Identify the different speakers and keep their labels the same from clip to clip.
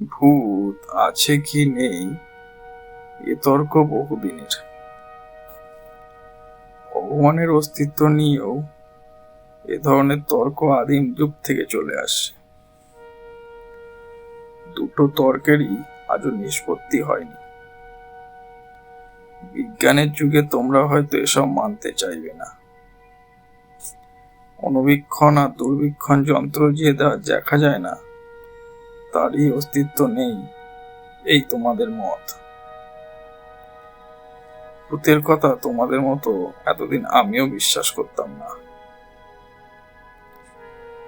Speaker 1: ভূত আছে কি নেই? এ তর্ক বহুদিনের। ভগবানের অস্তিত্ব নিয়েও এ ধরনের তর্ক আদিম যুগ থেকে চলে আসছে। দুটো তর্কেরই আজও নিষ্পত্তি হয়নি। বিজ্ঞানের যুগে তোমরা হয়তো এসব মানতে চাইবে না। অনুবীক্ষণ আর দুর্বীক্ষণ যন্ত্র যে দেখা যায় না তারই অস্তিত্ব নেই। এই তোমাদের মত। ভূতের কথা তোমাদের মতো এতদিন আমিও বিশ্বাস করতাম না।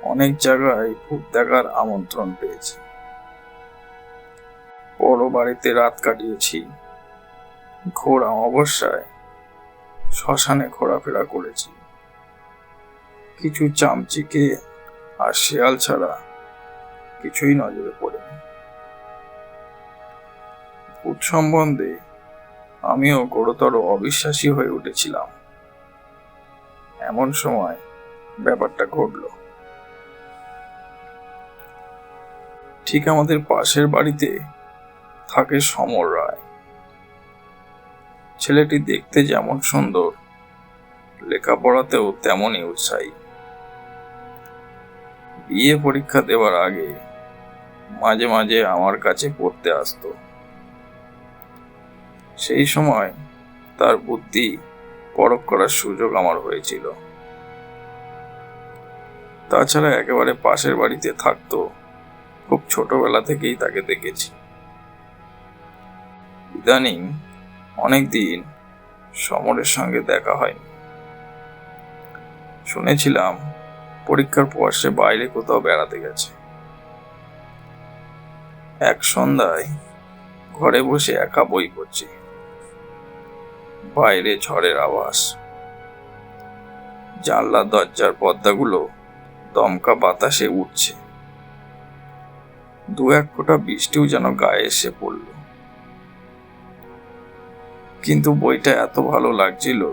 Speaker 1: অনেক জায়গায় ভূত দেখার আমন্ত্রণ পেয়েছি। বড় বাড়িতে রাত কাটিয়েছি। ঘোর অমাবস্যায় শ্মশানে ঘোরাফেরা করেছি। কিছু চামচিকে আর শেয়াল ছাড়া কিছুই নজরে পড়েনি ভূত সম্বন্ধে আমিও গুরুতর অবিশ্বাসী হয়ে উঠেছিলাম। এমন সময় ব্যাপারটা ঘটল। ঠিক আমাদের পাশের বাড়িতে থাকে সমর রায়। ছেলেটি দেখতে যেমন সুন্দর, লেখাপড়াতেও তেমনই উৎসাহী। বিয়ে পরীক্ষা দেওয়ার আগে মাঝে মাঝে আমার কাছে পড়তে আসতো। সেই সময় তার বুদ্ধি পরখ করার সুযোগ আমার হয়েছিল। তাছাড়া একেবারে পাশের বাড়িতে থাকতো, খুব ছোটবেলা থেকেই তাকে দেখেছি। ইদানিং অনেকদিন সমরের সঙ্গে দেখা হয়নি। শুনেছিলাম পরীক্ষার পর সে বাইরে কোথাও বেড়াতে গেছে। এক সন্ধ্যায় ঘরে বসে একা বই পড়ছি। বাইরে ঝড়ের আওয়াজ। জানলা দরজার পর্দাগুলো দমকা বাতাসে উঠছে দু এক ফোঁটা বৃষ্টিও যেন গায়ে এসে পড়ল। কিন্তু বইটা এত ভালো লাগছিল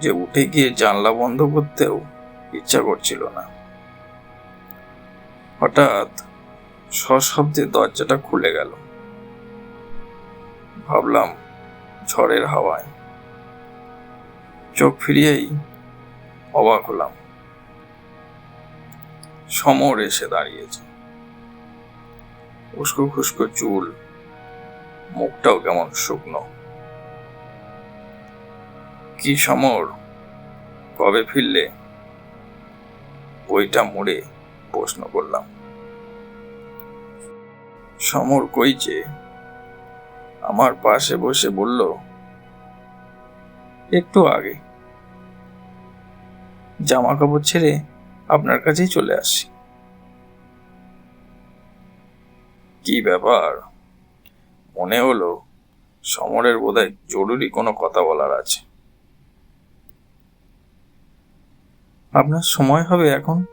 Speaker 1: যে উঠে গিয়ে জানলা বন্ধ করতেও ইচ্ছা করছিল না। হঠাৎ সশব্দে দরজাটা খুলে গেল। ভাবলাম, ঝড়ের হাওয়ায়। চোখ ফিরিয়েই অবাক হলাম। সমর এসে দাঁড়িয়েছে। উস্কো খুস্কো চুল, মুখটাও কেমন শুকনো। কি সমর, কবে ফিরলে? বইটা মুড়ে প্রশ্ন করলাম। সমর কইছে আমার পাশে বসে বলল, একটু আগে। জামা কাপড় ছেড়ে আপনার কাছেই চলে আসছি কি ব্যাপার? মনে হলো সমরের বোধহয় জরুরি কোনো কথা বলার আছে। আপনার সময় হবে এখন।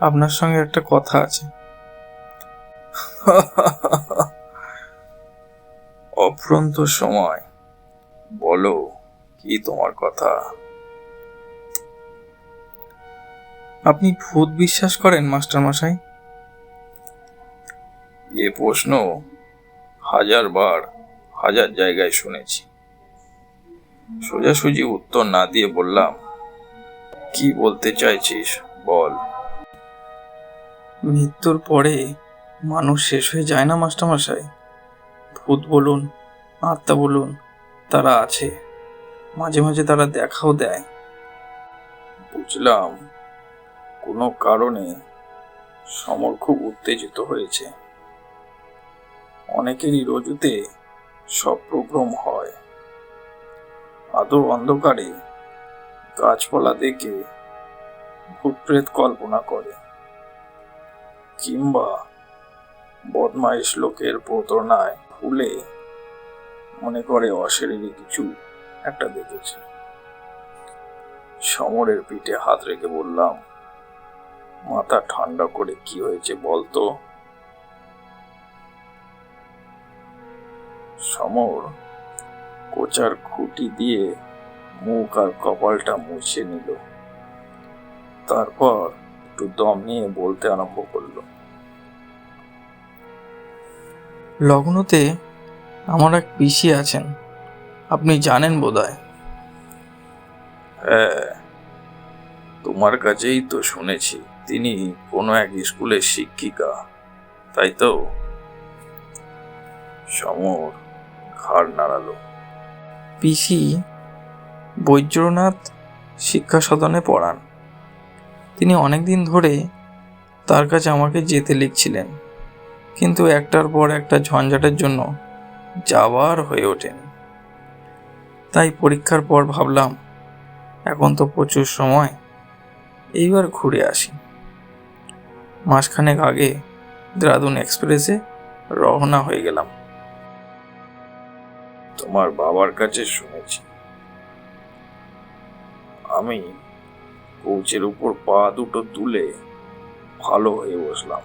Speaker 1: আপনার সঙ্গে একটা কথা আছে। অফ্রন্ত সময়। বলো, কি তোমার কথা? আপনি ভূত বিশ্বাস করেন, মাস্টার মশাই? এ প্রশ্ন হাজার বার, হাজার জায়গায় শুনেছি। সোজাসুজি উত্তর না দিয়ে বললাম, কি বলতে চাইছিস বল? মৃত্যুর পরে মানুষ শেষ হয়ে যায় না, মাস্টারমশাই? ভূত বলুন, আত্মা বলুন, তারা আছে। মাঝে মাঝে তারা দেখাও দেয়। বুঝলাম। কোনো কারণে সমর খুব উত্তেজিত হয়েছে। অনেকেরই রজুতে স্বপ্রভ্রম হয়। আদৌ অন্ধকারে গাছপালা দেখে ভূতপ্রেত কল্পনা করে, কিংবা বদমাইশ লোকের প্রতারণায় ভুলে মনে করে অশরীরী কিছু একটা দেখেছে। সমরের পিঠে হাত রেখে বললাম, মাথা ঠান্ডা করে কি হয়েছে বলতো সমর কোচার খুঁটি দিয়ে মুখ আর কপালটা মুছে নিল। তারপর একটু দম নিয়ে বলতে আরম্ভ করল লগ্নতে আমার এক পিসি আছেন। আপনি জানেন বোধহয়। হ্যাঁ তোমার কাছেই তো শুনেছি তিনি কোনো এক স্কুলের শিক্ষিকা তাই তো? সমর ঘাড় নাড়ালো। পিসি বৈদ্যনাথ শিক্ষা সদনে পড়ান। তিনি অনেক দিন ধরে তার কাছে আমাকে যেতে লিখছিলেন। কিন্তু একটার পর একটা ঝঞ্ঝাটের জন্য যাওয়ার হয়ে ওঠেন। তাই পরীক্ষার পর ভাবলাম, এখন তো প্রচুর সময়, এইবার ঘুরে আসি। মাসখানেক আগে দেরাদুন এক্সপ্রেসে রওনা হয়ে গেলাম। তোমার বাবার কাছে শুনেছি। আমি কোচের উপর পা দুটো তুলে ভালো হয়ে বসলাম।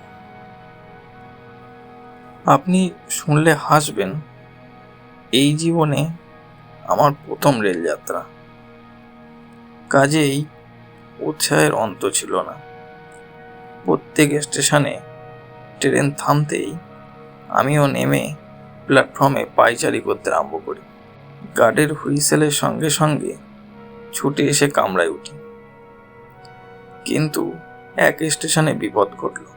Speaker 1: আপনি শুনলে হাসবেন। এই জীবনে আমার প্রথম রেলযাত্রা। কাজেই উৎসাহের অন্ত ছিল না। প্রত্যেক স্টেশনে ট্রেন থামতেই আমিও নেমে প্ল্যাটফর্মে পায়চারি করতে আরম্ভ করি। গার্ডের হুইসেলের সঙ্গে সঙ্গে ছুটে এসে কামড়ায় উঠি। কিন্তু এক স্টেশনে বিপদ ঘটল।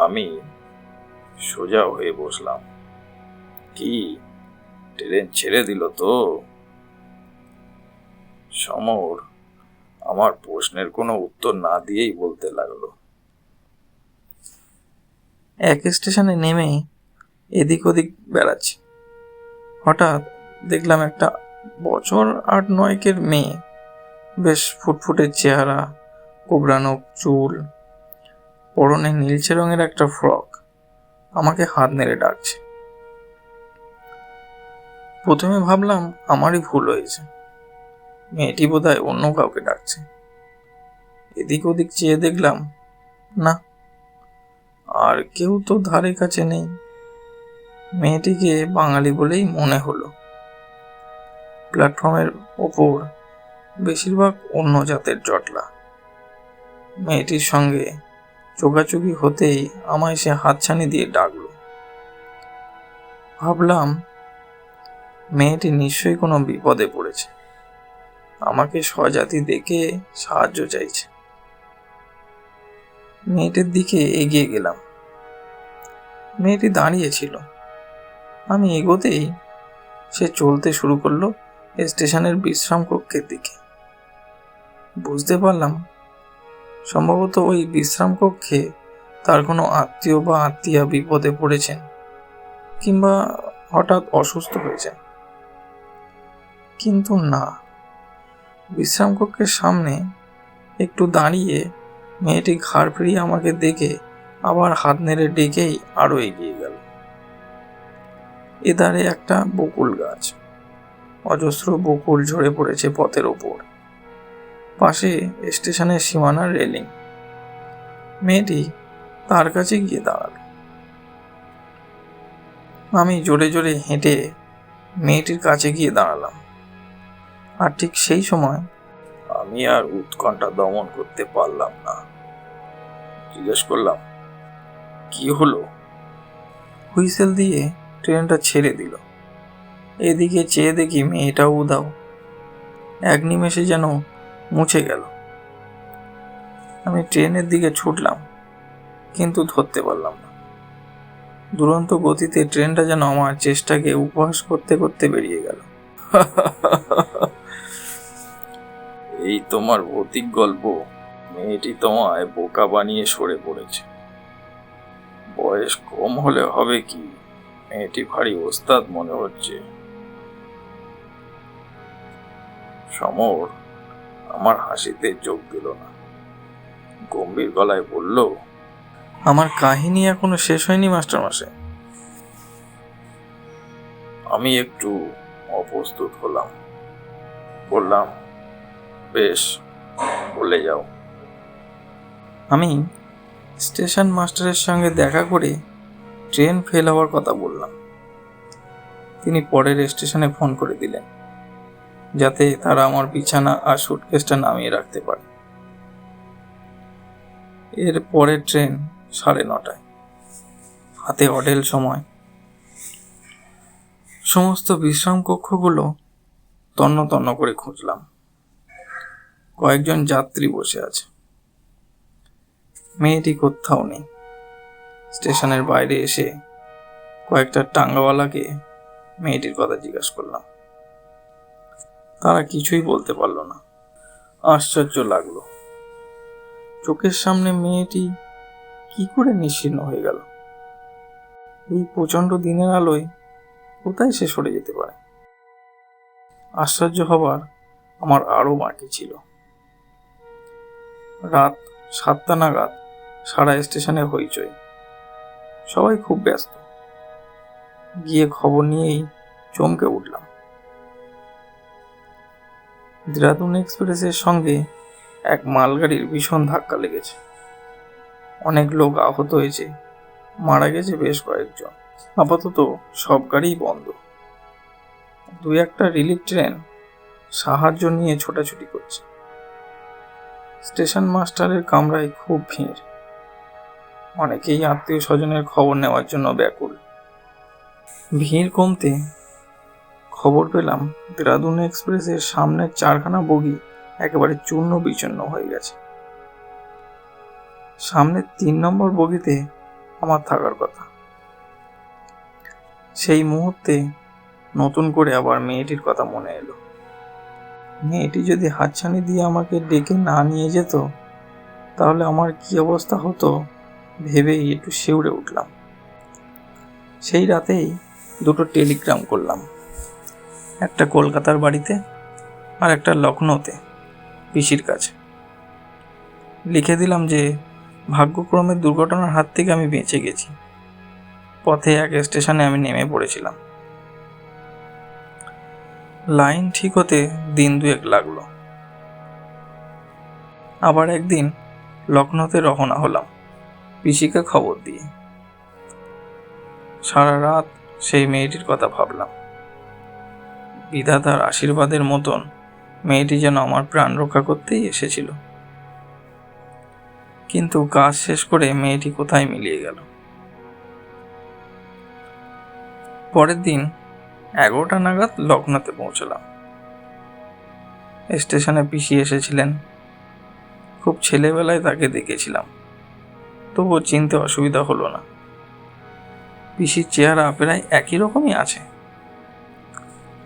Speaker 1: আমি সোজা হয়ে বসলাম। কি? ট্রেন ছেড়ে দিল তো? সমর আমার প্রশ্নের কোনো উত্তর না দিয়েই বলতে লাগল। এক স্টেশনে নেমে এদিক ওদিক বেড়াচ্ছি। হঠাৎ দেখলাম একটা বছর আট নয়কের মেয়ে। বেশ ফুটফুটে চেহারা কোবরানো চুল পরনে নীলচে রঙের একটা ফ্রক আমাকে হাত নেড়ে ডাকছে। প্রথমে ভাবলাম আমারই ভুল হয়েছে। মেয়েটি বোধহয় অন্য কাউকে ডাকছে। এদিক ওদিক চেয়ে দেখলাম, না, আর কেউ তো ধারে কাছে নেই। মেয়েটিকে বাঙালি বলেই মনে হলো। প্ল্যাটফর্মের ওপর বেশিরভাগ অন্য জাতের জটলা। মেয়েটির সঙ্গে চোখাচোখি হতেই আমায় সে হাতছানি দিয়ে ডাকলো। ভাবলাম, মেয়েটি নিশ্চয়ই কোনো বিপদে পড়েছে। আমাকে স্বজাতি দেখে সাহায্য চাইছে। মেয়েটির দিকে এগিয়ে গেলাম। মেয়েটি দাঁড়িয়েছিল আমি এগোতেই সে চলতে শুরু করল স্টেশনের বিশ্রাম কক্ষের দিকে। বুঝতে পারলাম সম্ভবত ওই বিশ্রাম কক্ষে তার কোনো আত্মীয় বা আত্মীয়া বিপদে পড়েছেন কিংবা হঠাৎ অসুস্থ হয়েছেন। কিন্তু না, বিশ্রাম কক্ষের সামনে একটু দাঁড়িয়ে মেয়েটি ঘাড় ফিরিয়ে আমাকে দেখে আবার হাত নেড়ে ডেকেই আরও এগিয়ে গেল। এধারে একটা বকুল গাছ, অজস্র বকুল ঝরে পড়েছে পথের ওপর। পাশে স্টেশনের সীমানার রেলিং। মেয়েটি তার কাছে গিয়ে দাঁড়াল। আমি জোরে জোরে হেঁটে মেয়েটির কাছে গিয়ে দাঁড়ালাম। আর ঠিক সেই সময় আমি আর উৎকণ্ঠা দমন করতে পারলাম না। জিজ্ঞেস করলাম, কি হলো? হুইসেল দিয়ে ট্রেনটা ছেড়ে দিল। এদিকে চেয়ে দেখি মেয়েটাও উদাও এক নিমেষে যেন মুছে গেল। আমি ট্রেনের দিকে ছুটলাম, কিন্তু ধরতে পারলাম না। দুরন্ত গতিতে ট্রেনটা যেন আমার চেষ্টাকে উপহাস করতে করতে বেরিয়ে গেল। এই তোমার ভৌতিক গল্প, মেয়েটি তোমায় বোকা বানিয়ে সরে পড়েছে। বয়স কম হলে হবে কি? মেয়েটি ভারী ওস্তাদ মনে হচ্ছে। সমর আমার হাসিতে যোগ দিল না। গম্ভীর গলায় বলল আমার কাহিনী এখনও শেষ হয়নি মাস্টার মাসে আমি একটু অপ্রস্তুত হলাম। বললাম বেশ বলে যাও। আমি স্টেশন মাস্টারের সঙ্গে দেখা করে ট্রেন ফেল হওয়ার কথা বললাম। তিনি পরের স্টেশনে ফোন করে দিলেন। যাতে তারা আমার বিছানা আর সুটকেসটা নামিয়ে রাখতে পারে। এর পরের ট্রেন সাড়ে নটায়। হাতে অডেল সময়। সমস্ত বিশ্রাম কক্ষগুলো তন্ন তন্ন করে খুঁজলাম। কয়েকজন যাত্রী বসে আছে। মেয়েটি কোথাও নেই। স্টেশনের বাইরে এসে কয়েকটা টাঙ্গাওয়ালাকে মেয়েটির কথা জিজ্ঞাসা করলাম। তারা কিছুই বলতে পারল না। আশ্চর্য লাগল। চোখের সামনে মেয়েটি কি করে নিশ্চিন্ন হয়ে গেল? এই প্রচণ্ড দিনের আলোয় কোথায় সে সরে যেতে পারে? আশ্চর্য হবার আমার আরও বাকি ছিল। রাত সাতটা নাগাদ সারা স্টেশনে হইচই। সবাই খুব ব্যস্ত। গিয়ে খবর নিয়েই চমকে উঠলাম। দেরাদুন এক্সপ্রেসের সঙ্গে এক মালগাড়ির ভীষণ ধাক্কা লেগেছে। অনেক লোক আহত হয়েছে। মারা গেছে বেশ কয়েকজন। আপাতত সব গাড়িই বন্ধ। দুই একটা রিলিফ ট্রেন সাহায্য নিয়ে ছোটাছুটি করছে। স্টেশন মাস্টারের কামরায় খুব ভিড়। অনেকেই আত্মীয় স্বজনের খবর নেওয়ার জন্য ব্যাকুল। ভিড় কমতে খবর পেলাম, দেরাদুন এক্সপ্রেসের সামনের চারখানা বগি একেবারে চূর্ণ বিচূর্ণ হয়ে গেছে। সামনের তিন নম্বর বগিতে আমার থাকার কথা। সেই মুহূর্তে নতুন করে আবার মেয়েটির কথা মনে এলো। মেয়েটি যদি হাতছানি দিয়ে আমাকে ডেকে না নিয়ে যেত, তাহলে আমার কি অবস্থা হতো ভেবেই একটু শিউরে উঠলাম। সেই রাতেই দুটো টেলিগ্রাম করলাম। একটা কলকাতার বাড়িতে আর একটা লখনৌতে পিসির কাছে। লিখে দিলাম যে, ভাগ্যক্রমে দুর্ঘটনার হাত থেকে আমি বেঁচে গেছি। পথে এক স্টেশনে আমি নেমে পড়েছিলাম। লাইন ঠিক হতে দিন দুয়েক লাগল। আবার একদিন লখনৌতে রওনা হলাম পিসিকে খবর দিয়ে। সারা রাত সেই মেয়েটির কথা ভাবলাম। বিধাতার আশীর্বাদের মতন মেয়েটি যেন আমার প্রাণ রক্ষা করতেই এসেছিল। কিন্তু কাজ শেষ করে মেয়েটি কোথায় মিলিয়ে গেল? পরের দিন এগারোটা নাগাদ লখনৌতে পৌঁছলাম। স্টেশনে পিসি এসেছিলেন। খুব ছেলেবেলায় তাকে দেখেছিলাম। তবুও চিনতে অসুবিধা হলো না। পিসির চেহারা প্রায় একই রকমই আছে।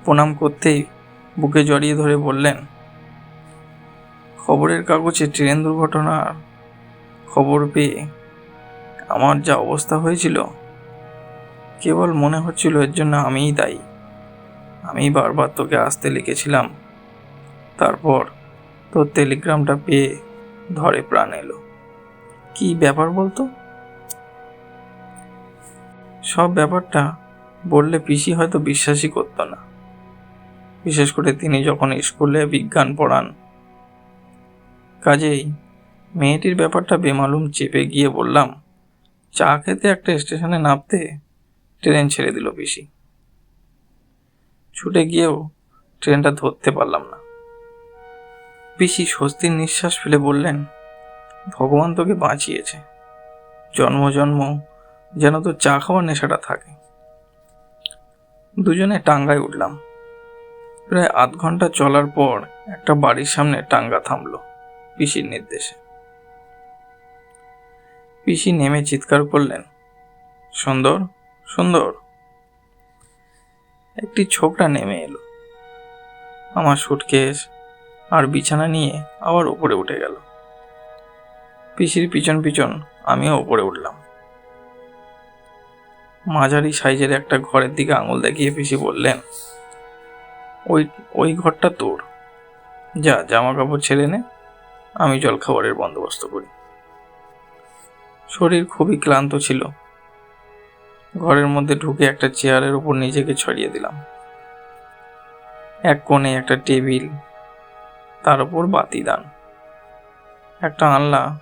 Speaker 1: প্রণাম করতেই বুকে জড়িয়ে ধরে বললেন, খবরের কাগজে ট্রেন দুর্ঘটনার খবর পেয়ে আমার যা অবস্থা হয়েছিল, কেবল মনে হচ্ছিল এর জন্য আমিই দায়ী। আমি বারবার তোকে আসতে লিখেছিলাম, তারপর তোর টেলিগ্রামটা পেয়ে ধরে প্রাণ এলো। কি ব্যাপার বলতো? সব ব্যাপারটা বললে পিসি হয়তো বিশ্বাসই করতো না। বিশেষ করে তিনি যখন স্কুলে বিজ্ঞান পড়ান। কাজেই মেয়েটির ব্যাপারটা বেমালুম চেপে গিয়ে বললাম, চা খেতে একটা স্টেশনে নামতে ট্রেন ছেড়ে দিল পিসি। ছুটে গিয়েও ট্রেনটা ধরতে পারলাম না। পিসি স্বস্তির নিঃশ্বাস ফেলে বললেন, ভগবান তোকে বাঁচিয়েছে। জন্ম জন্ম যেন তো চা খাওয়ার নেশাটা থাকে। দুজনে টাঙ্গায় উঠলাম। প্রায় আধ ঘণ্টা চলার পর একটা বাড়ির সামনে টাঙ্গা থামলো পিসির নির্দেশে। পিসি নেমে চিৎকার করলেন, সুন্দর সুন্দর। একটি ছোকরা নেমে এলো। আমার সুটকেস আর বিছানা নিয়ে আবার উপরে উঠে গেল। পিসির পিছন পিছন আমিও উপরে উঠলাম। মাঝারি সাইজের একটা ঘরের দিকে আঙুল দেখিয়ে পিসি বললেন ওই ওই ঘরটা তোর। যা জামা কাপড় ছেড়ে নে, আমি জলখাবারের বন্দোবস্ত করি। শরীর খুবই ক্লান্ত ছিল। ঘরের মধ্যে ঢুকে একটা চেয়ারের উপর নিজেকে ছড়িয়ে দিলাম। এক কোণে একটা টেবিল, তার উপর বাতিদান। একটা আনলা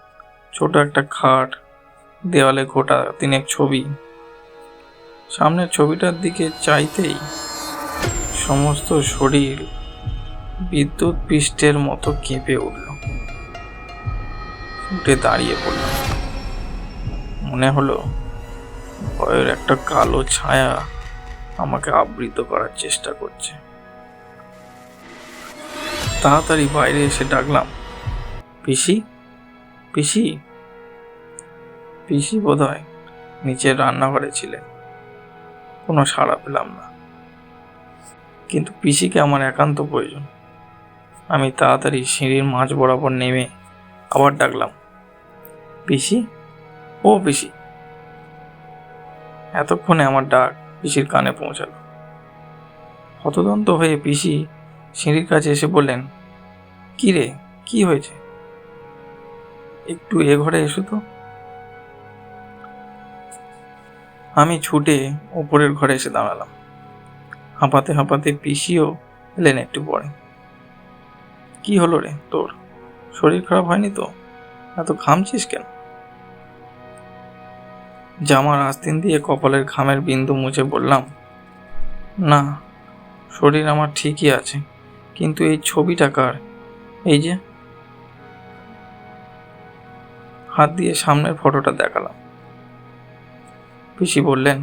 Speaker 1: ছোট একটা খাট, দেওয়ালে ঘোটা তিনেক ছবি। সামনের ছবিটার দিকে চাইতেই সমস্ত শরীর বিদ্যুৎ পৃষ্ঠের মতো কেঁপে উঠল। উঠে দাঁড়িয়ে পড়ল। মনে হলো ভয়ের একটা কালো ছায়া আমাকে আবৃত করার চেষ্টা করছে। তাড়াতাড়ি বাইরে এসে ডাকলাম, পিসি? পিসি? পিসি বোধ হয় নিচের রান্নাঘরে ছিলেন। কোনো সাড়া পেলাম না। কিন্তু পিসিকে আমার একান্ত প্রয়োজন। আমি তাড়াতাড়ি সিঁড়ির মাঝ বরাবর নেমে আবার ডাকলাম, পিসি? ও পিসি। এতক্ষণে আমার ডাক পিসির কানে পৌঁছালো। হতদন্ত হয়ে পিসি সিঁড়ির কাছে এসে বললেন, কি রে, কি হয়েছে? একটু এ ঘরে এসো তো। আমি ছুটে ওপরের ঘরে এসে দাঁড়ালাম। হাঁপাতে হাঁপাতে পিসিও এলেন একটু পরে। কি হলো রে তোর? শরীর খারাপ হয়নি তো? এত ঘামছিস কেন? জামার আস্তিন দিয়ে কপালের ঘামের বিন্দু মুছে বললাম, না, শরীর আমার ঠিকই আছে, কিন্তু এই ছবিটা কার? এই যে। হাত দিয়ে সামনের ফটোটা দেখালাম। পিসি বললেন,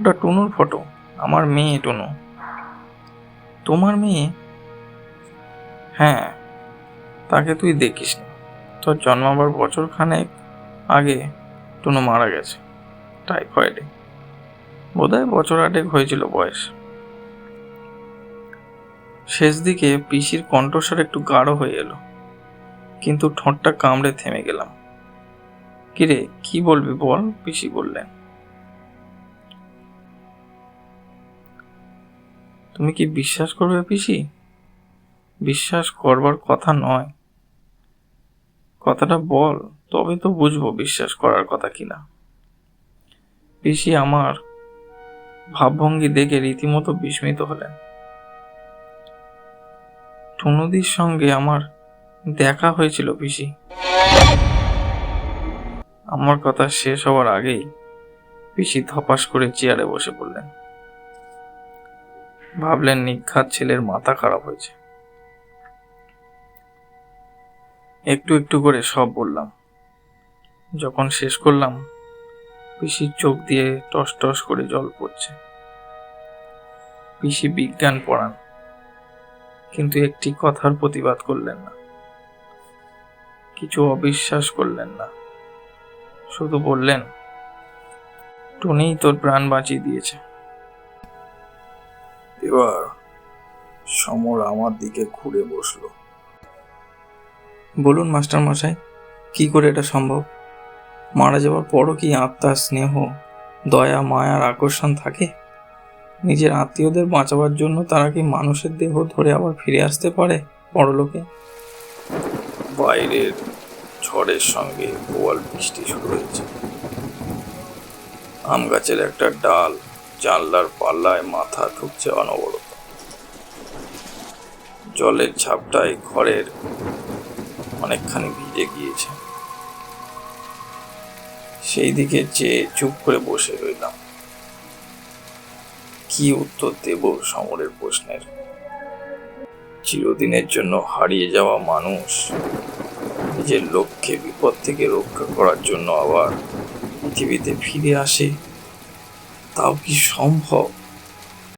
Speaker 1: ওটা টুনুর ফটো। আমার মেয়ে, টুনু। তোমার মেয়ে? হ্যাঁ তাকে তুই দেখিস নি। তোর জন্মাবার বছর খানেক আগে টুনু মারা গেছে। টাইফয়েডে। বোধহয় বছর আটেক হয়েছিল বয়স। শেষ দিকে পিসির কণ্ঠস্বর একটু গাঢ় হয়ে এলো। কিন্তু ঠোঁটটা কামড়ে থেমে গেলাম। কিরে, কি বলবি বল? পিসি বললেন। তুমি কি বিশ্বাস করবে পিসি? বিশ্বাস করবার কথা নয়। কথাটা বল তবে তো বুঝব বিশ্বাস করার কথা কিনা। পিসি আমার ভাবভঙ্গি দেখে রীতিমতো বিস্মিত হলেন। টুনুদির সঙ্গে আমার দেখা হয়েছিল পিসি। আমার কথা শেষ হওয়ার আগেই পিসি ধপাস করে চেয়ারে বসে পড়লেন। ভাবলেন নিঘাত ছেলের মাথা খারাপ হয়েছে। একটু একটু করে সব বললাম। যখন শেষ করলাম, পিসির চোখ দিয়ে টস টস করে জল পড়ছে। পিসি বিজ্ঞান পড়ান, কিন্তু একটি কথার প্রতিবাদ করলেন না। কিছু অবিশ্বাস করলেন না। শুধু বললেন, টুনিই তোর প্রাণ বাঁচিয়ে দিয়েছে।
Speaker 2: এবার সমর আমার দিকে ঘুরে বসল।
Speaker 1: বলুন, মাস্টার মশাই, কি করে এটা সম্ভব? মারা যাওয়ার পরও কি আত্মার স্নেহ, দয়া মায়ার আকর্ষণ থাকে? নিজের আত্মীয়দের বাঁচাবার জন্য তারা কি মানুষের দেহ ধরে আবার ফিরে আসতে পারে পরলোকে
Speaker 2: বাইরের ঝড়ের সঙ্গে বৃষ্টি শুরু হয়েছে। আম গাছের একটা ডাল জানলার পাল্লায় মাথা ঠুকছে অনবরত। জলের ঝাপটায় ঘরের অনেকখানি ভিজে গিয়েছে। সেই দিকে চেয়ে চুপ করে বসে রইলাম। কি উত্তর দেব সমরের প্রশ্নের? চিরদিনের জন্য হারিয়ে যাওয়া মানুষ, নিজের লক্ষ্যে বিপদ থেকে রক্ষা করার জন্য আবার পৃথিবীতে ফিরে আসে? তাও কি সম্ভব